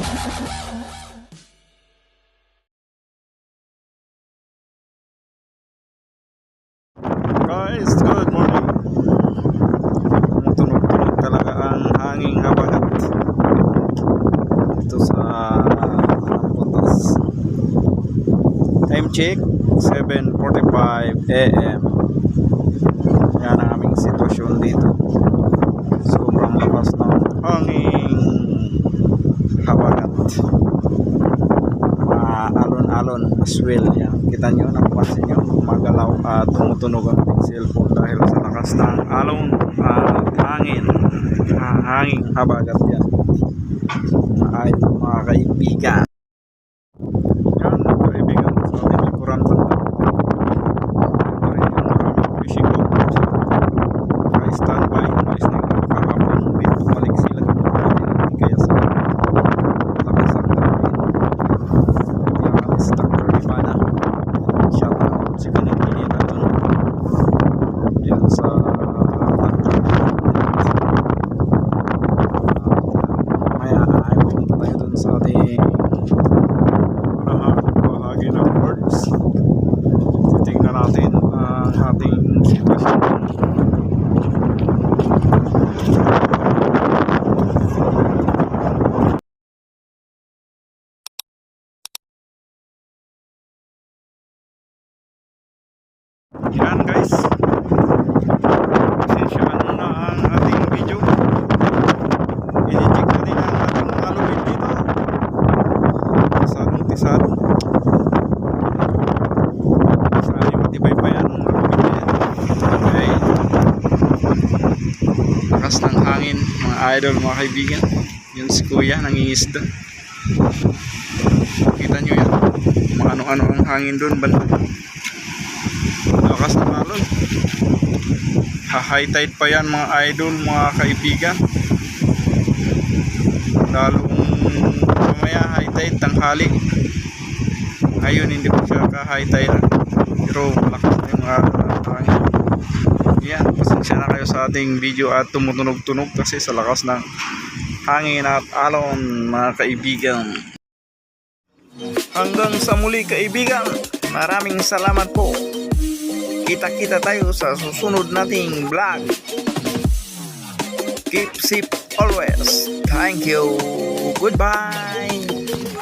Guys, good morning. Tumutunog-tunog talaga ang hanging habagat dito sa Puntas. Time check, 7.45 a.m. Yan ang aming sitwasyon dito. Sobrang lakas ng hangin. Alon-alon as well yan. kita nyo napapansin nyo gumagalaw at tumutunog ang ating cellphone dahil sa lakas ng alon at hangin Ah, hanging habagat yan ay mga kaibigan yan kaibigan sa ating likuran pa ito rin yung maraming fishing boat ay standby umalis na yung kahapon dito bumalik sila Hindi kaya sa lakas ang hangin yan is Dr. Ivana shout out si kanyang kinita doon yan sa Maya ay pupunta tayo dun sa ating uh, bahagi ng birds. Titingnan natin ang ating sitwasyon. Yan guys. Pasensyahan muna ang ating video. I-check natin ang ating Halloween dito. Tisado. Sana yung matibay pa. Okay. Lakas ng hangin, mga idol, mga kaibigan. Yun si kuya, nangingisda. Kita nyo yan. Kung ano-ano ang hangin doon, banda. Lakas ng alon. Ha-high tide pa yan mga idol, mga kaibigan lalong mamaya high tide tanghali. Ngayon hindi pa siya ka high tide pero malakas na yung hangin yan pasensya na kayo sa ating video at tumutunog-tunog kasi sa lakas ng hangin at alon mga kaibigan. Hanggang sa muli kaibigan. Maraming salamat po. Kita-kita tayo sa susunod nating vlog keep sip always. Thank you. Goodbye.